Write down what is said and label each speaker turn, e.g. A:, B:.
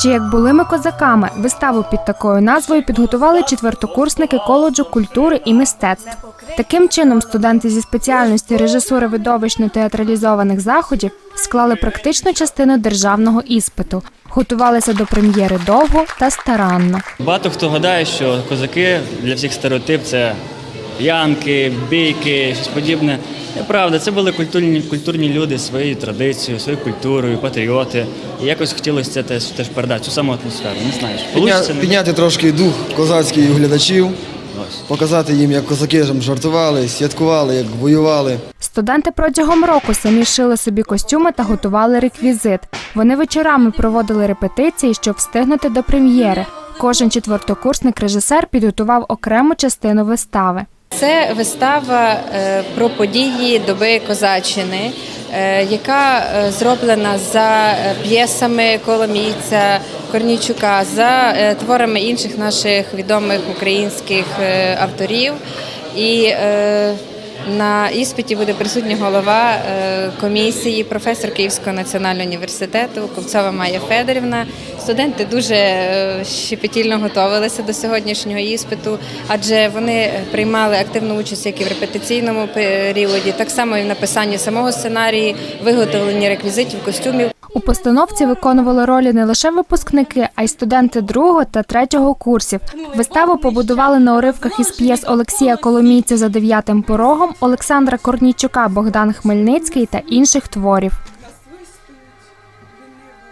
A: Ще як були ми козаками, виставу під такою назвою підготували четвертокурсники коледжу культури і мистецтв. Таким чином, студенти зі спеціальності режисури видовищно-театралізованих заходів склали практичну частину державного іспиту, готувалися до прем'єри довго та старанно.
B: Багато хто гадає, що козаки для всіх стереотип це янки, бійки, щось подібне. Неправда, це були культурні, культурні люди своєю традицією, своєю культурою, патріоти. І якось хотілося це теж, теж передати, цю саму атмосферу. Не знаю,
C: Підня-
B: получиться, не
C: підняти трошки дух козацький у глядачів,
B: Ось.
C: показати їм, як козаки там жартували, святкували, як воювали.
A: Студенти протягом року самі шили собі костюми та готували реквізит. Вони вечорами проводили репетиції, щоб встигнути до прем'єри. Кожен четвертокурсник режисер підготував окрему частину вистави.
D: Це вистава е, про події доби козаччини, яка е, зроблена за е, п'єсами Коломійця, Корнійчука, за е, творами інших наших відомих українських е, авторів. І е, на іспиті буде присутня голова е, комісії, професор Київського національного університету Ковцова Майя Федорівна. Студенти дуже е, щепетільно готувалися до сьогоднішнього іспиту, адже вони приймали активну участь як і в репетиційному періоді, так само і в написанні самого сценарії, виготовленні реквізитів, костюмів.
A: У постановці виконували ролі не лише випускники, а й студенти другого та третього курсів. Виставу побудували на уривках із п'єс Олексія Коломійця за дев'ятим порогом, Олександра Корнійчука, Богдан Хмельницький та інших творів.